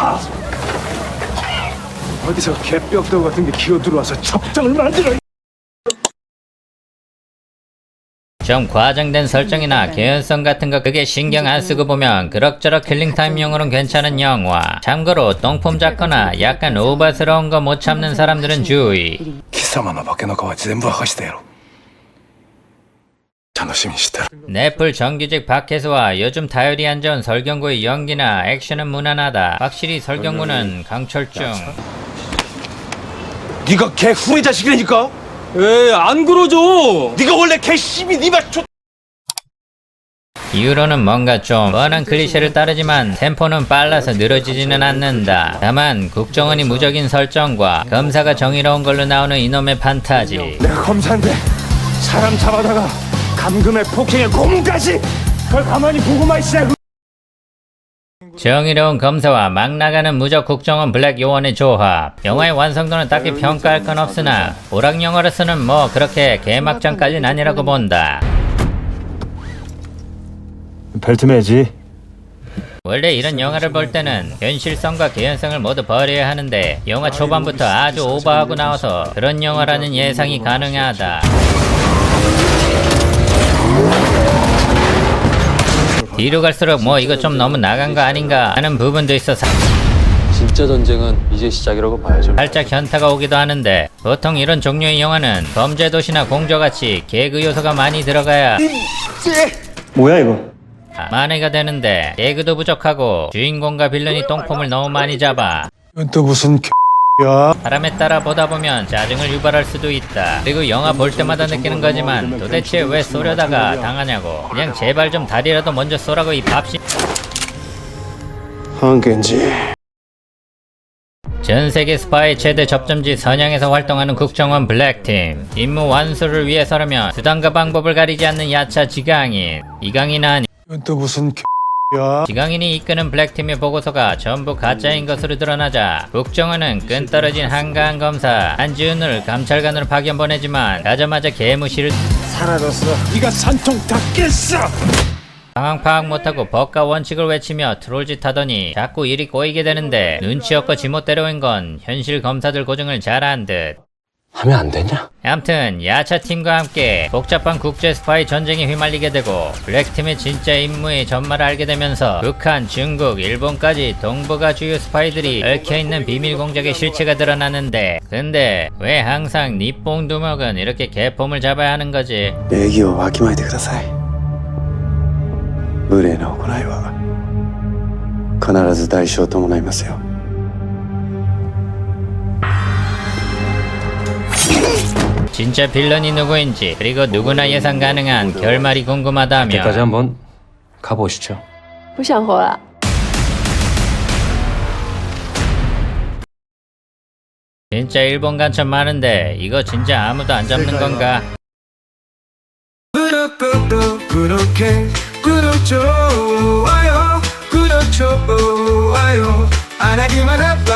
마! 어디서 개뼈도 같은 게 기어 들어와서 첩장을 만들어. 좀 과장된 설정이나 개연성 같은 거 그게 신경 안 쓰고 보면 그럭저럭 킬링타임용으로는 괜찮은 영화. 참고로 똥폼 잡거나 약간 오버스러운 거 못 참는 사람들은 주의. 貴様の化けの皮全部明かしてやろう。 자노심이시다. 넷플 정규직 박혜수와 요즘 다이어리 안 좋은 설경구의 연기나 액션은 무난하다. 확실히 설경구는 강철중. 네가 개 후레 자식이니까? 에안 그러죠. 네가 원래 개 씨비 네맛 좋. 이유로는 뭔가 좀 뻔한 클리셰를 따르지만 템포는 빨라서 늘어지지는 않는다. 다만 국정원이 무적인 설정과 검사가 정의로운 걸로 나오는 이놈의 판타지. 내가 검사인데 사람 잡아다가 감금에 폭행에 고문까지 그걸 가만히 보고만 있어. 정의로운 검사와 막 나가는 무적 국정원 블랙 요원의 조합. 영화의 완성도는 딱히 평가할 건 없으나 오락 영화로서는 뭐 그렇게 개막장까지는 아니라고 본다. 벨트 매지. 원래 이런 영화를 볼 때는 현실성과 개연성을 모두 버려야 하는데 영화 초반부터 아주 오버하고 나와서 그런 영화라는 예상이 가능하다. 뒤로 갈수록 뭐 이거 좀 너무 나간 거 아닌가 하는 부분도 있어서 진짜 전쟁은 이제 시작이라고 봐야죠 살짝 현타가 오기도 하는데 보통 이런 종류의 영화는 범죄도시나 공조같이 개그 요소가 많이 들어가야 뭐야 이거? 만회가 되는데 개그도 부족하고 주인공과 빌런이 똥폼을 너무 많이 잡아 또 무슨 야? 사람에 따라 보다 보면 짜증을 유발할 수도 있다. 그리고 영화 볼 때마다 느끼는 거지만 도대체 왜 쏘려다가 당하냐고. 그냥 제발 좀 다리라도 먼저 쏘라고 이 밥신. 한겐지. 전 세계 스파이 최대 접점지 선양에서 활동하는 국정원 블랙팀. 임무 완수를 위해서라면 수단과 방법을 가리지 않는 야차 지강인. 이강인은 또 무슨 야? 지강인이 이끄는 블랙팀의 보고서가 전부 가짜인 것으로 드러나자 국정원은 끈떨어진 한가한 검사 한지훈을 감찰관으로 파견 보내지만 가자마자 개무시를 사라졌어. 네가 산통 다 깼어. 상황 파악 못하고 법과 원칙을 외치며 트롤짓 하더니 자꾸 일이 꼬이게 되는데 눈치 없고 지못대로 인 건 현실 검사들 고증을 잘한 듯 하면 안 되냐? 암튼 야차팀과 함께 복잡한 국제 스파이 전쟁에 휘말리게 되고 블랙팀의 진짜 임무의 전말을 알게 되면서 북한, 중국, 일본까지 동북아 주요 스파이들이 얽혀있는 비밀 공작의 실체가 드러나는데 근데 왜 항상 니뽕 두목은 이렇게 개폼을 잡아야 하는 거지 礼儀をわきまえてください無礼な行いは必ず代償を伴いますよ 진짜 빌런이 누구인지 그리고 누구나 예상 가능한 결말이 궁금하다면 때까지 한번 가보시죠 不想活了。 진짜 일본 간첩 많은데 이거 진짜 아무도 안 잡는 건가? 구독도 구독해 구독 좋아요 구독 좋아요 안 하기만 해봐라